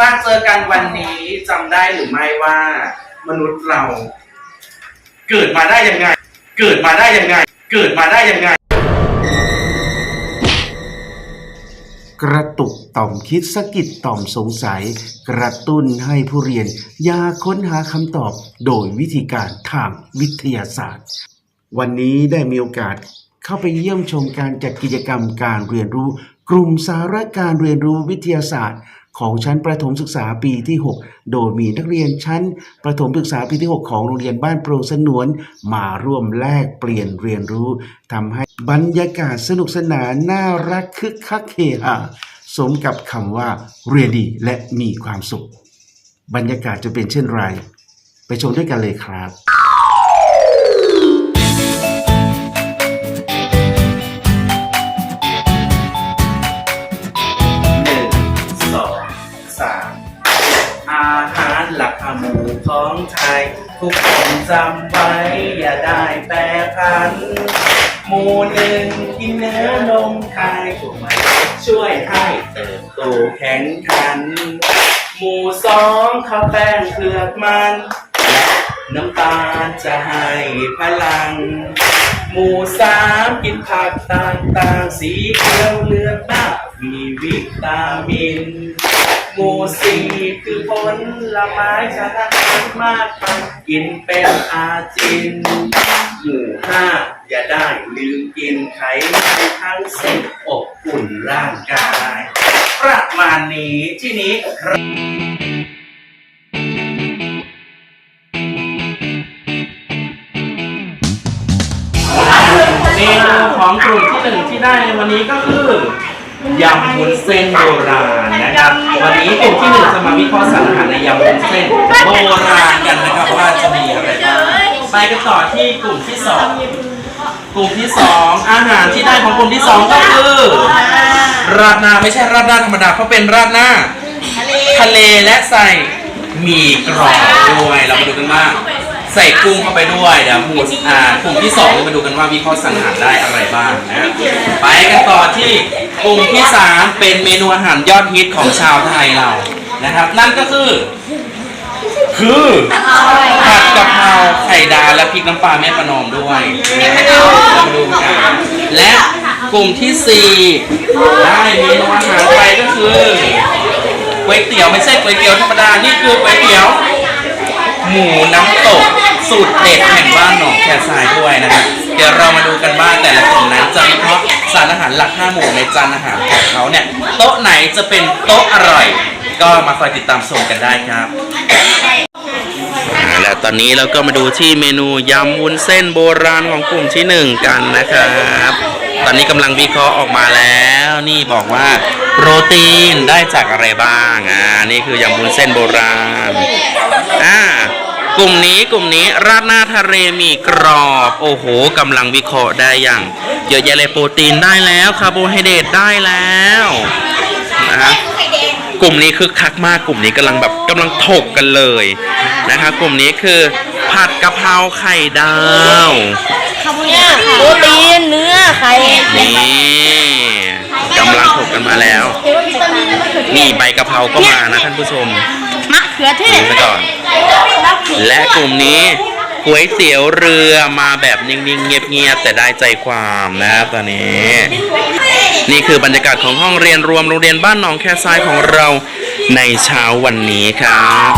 มาเจอกันวันนี้จำได้หรือไม่ว่ามนุษย์เรา เกิดมาได้ยังไง เกิดมาได้ยังไง เกิดมาได้ยังไง กระตุกต่อมคิดสะกิดต่อมสงสัย กระตุ้นให้ผู้เรียนอยากค้นหาคำตอบโดยวิธีการทางวิทยาศาสตร์ วันนี้ได้มีโอกาสเข้าไปเยี่ยมชมการจัดกิจกรรมการเรียนรู้ กลุ่มสาระการเรียนรู้วิทยาศาสตร์ ของชั้นประถมศึกษาปีที่ 6 โดยมีนักเรียนชั้นประถมศึกษาปีที่ 6 ของโรงเรียนบ้านโปรงสนวนมาร่วมแลกเปลี่ยนเรียนรู้ทำให้บรรยากาศสนุกสนานน่ารักคึกคักเฮฮาสมกับคำว่าเรียนดีและมีความสุข บรรยากาศจะเป็นเช่นไร ไปชมด้วยกันเลยครับ ทุกคนจำไว้ อย่าได้แปรพัน หมูหนึ่งกินเนื้อนมไข่ถูกไหมช่วยให้เติบโตแข็งขัน หมูสองข้าวแป้งเผือกมันและน้ำตาลจะให้พลัง หมูสามกินผักต่างๆ สีเขียวเลืองมากมีวิตามิน หมูสี่คือผลไม้ชาติมากมายกินเป็นอาจิน หมู่ห้าอย่าได้ลืมกินไขมันทั้งสิ้นอบอุ่นร่างกาย ประมาณนี้ที่นี้เมนูของกลุ่มที่หนึ่งที่ได้ในวันนี้ก็คือยำวุ้นเส้นโบราณ นะครับ วันนี้กลุ่มที่หนึ่งจะมาวิเคราะห์สารอาหารในยำวุ้นเส้นโบราณกันนะครับว่าจะมีอะไรบ้างไปกันต่อที่กลุ่มที่สองกลุ่มที่สองอาหารที่ได้ของกลุ่มที่สองก็คือราดหน้าไม่ใช่ราดหน้าธรรมดาเพราะเป็นราดหน้าทะเลและใส่หมี่กรอบด้วยเรามาดูกันว่าใส่กุ้งเข้าไปด้วยเดี๋ยวหมูอ่ากลุ่มที่สองเรามาดูกันว่าวิเคราะห์สังหารได้อะไรบ้างนะไปกันต่อที่ กลุ่มที่สามเป็นเมนูอาหารยอดฮิตของชาวไทยเรานะครับ นั่นก็คือ คือผัดกะเพราไข่ดาวและพริกน้ำปลาแม่ประนอมด้วยเรามาดูกันและกลุ่มที่สี่ได้เมนูอาหารไปก็คือก๋วยเตี๋ยวไม่ใช่ก๋วยเตี๋ยวธรรมดานี่คือก๋วยเตี๋ยว หมูน้ำตกสูตรเด็ดแห่งบ้านหนองแคทรายด้วยนะครับ เดี๋ยวเรามาดูกันว่าแต่ละกลุ่มนั้นจะวิเคราะห์สารอาหารหลักห้าหมู่ในจานอาหารของเขาเนี่ย โต๊ะไหนจะเป็นโต๊ะอร่อย ก็มาคอยติดตามชมกันได้ครับอ่าแล้วตอนนี้เราก็มาดูที่เมนูยำวุ้นเส้นโบราณของกลุ่มที่หนึ่งกันนะครับ ตอนนี้กำลังวิเคราะห์ออกมาแล้ว นี่บอกว่าโปรตีนได้จากอะไรบ้างอ่านี่คือยำวุ้นเส้นโบราณอ่า กลุ่มนี้กลุ่มนี้ราดหน้าทะเลหมีกรอบ โอ้โหกำลังวิเคราะห์ได้อย่างเยอะแยะเลยโปรตีนได้แล้วคาร์โบไฮเดรตได้แล้วนะครับกลุ่มนี้คึกคักมากกลุ่มนี้กำลังแบบกำลังถกกันเลยนะคะกลุ่มนี้คือผัดกะเพราไข่ดาวเนี่ยโปรตีนเนื้อไข่นี่กำลังถกกันมาแล้ว นี่ใบกะเพราก็มานะท่านผู้ชมมะเขือเทดูศซะก่อน และกลุ่มนี้ก๋วยเตี๋ยวเรือมาแบบนิ่งๆ เงียบๆแต่ได้ใจความนะครับตอนนี้ นี่คือบรรยากาศของห้องเรียนรวมโรงเรียนบ้านหนองแคทรายของเราในเช้าวันนี้ครับ